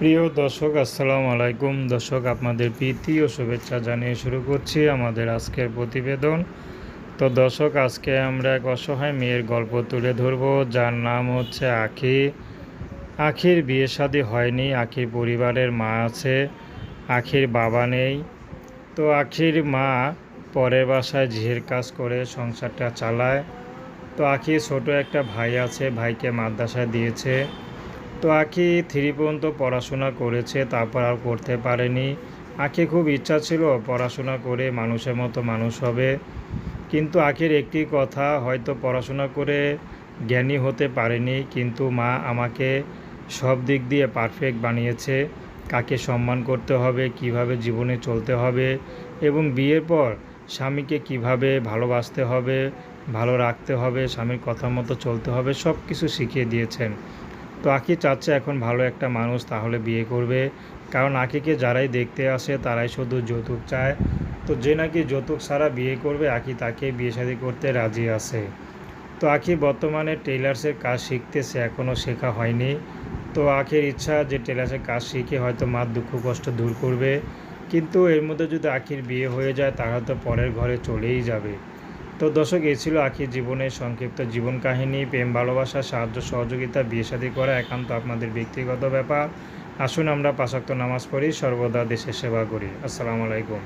প্রিয় দর্শক, আসসালামু আলাইকুম। দর্শক, আপনাদের প্রীতি ও শুভেচ্ছা জানিয়ে শুরু করছি আমাদের আজকের প্রতিবেদন। তো দর্শক, আজকে আমরা এক অসহায় মেয়ের গল্প তুলে ধরব, যার নাম হচ্ছে আখি। আখির বিয়ে শাদী হয়নি, আখির পরিবারের মা আছে, আখির বাবা নেই। তো আখির মা পরের বাসায় ঝিয়ের কাজ করে সংসারটা চালায়। তো আখির ছোট একটা ভাই আছে, ভাইকে মাদ্রাসায় দিয়েছে। তো আখি থ্রি পর্যন্ত পড়াশোনা করেছে, তারপর আর করতে পারেনি। আখি খুব ইচ্ছা ছিল, পড়াশোনা করে মানুষের মতো মানুষ হবে। কিন্তু আখির একটি কথা, হয়তো পড়াশোনা করে জ্ঞানী হতে পারেনি, কিন্তু মা আমাকে সব দিক দিয়ে পারফেক্ট বানিয়েছে। কাকে সম্মান করতে হবে, কীভাবে জীবনে চলতে হবে, এবং বিয়ের পর স্বামীকে কীভাবে ভালোবাসতে হবে, ভালো রাখতে হবে, স্বামীর কথা মতো চলতে হবে সব কিছু শিখিয়ে দিয়েছেন। তো আঁকি চাচ্ছে এখন ভালো একটা মানুষ তাহলে বিয়ে করবে। কারণ আঁকিকে যারাই দেখতে আসে তারাই শুধু যৌতুক চায়। তো যে নাকি যৌতুক ছাড়া বিয়ে করবে, আঁকি তাকে বিয়ে শাদী করতে রাজি আছে। তো আঁকি বর্তমানে টেইলার্সের কাজ শিখতেছে এখনও শেখা হয়নি। তো আখির ইচ্ছা যে টেলার্সের কাজ শিখে হয়তো মার দুঃখ কষ্ট দূর করবে। কিন্তু এর মধ্যে যদি আখির বিয়ে হয়ে যায় তাহলে তো পরের ঘরে চলেই যাবে। তো দর্শক, এই ছিল আখির জীবনের সংক্ষিপ্ত জীবন কাহিনী। প্রেম, ভালোবাসা, সাহায্য, সহযোগিতা, বিয়ে শাদী করা একান্ত আপনাদের ব্যক্তিগত ব্যাপার। আসুন আমরা পাশাক্ত নামাজ পড়ি, সর্বদা দেশের সেবা করি। আসসালামু আলাইকুম।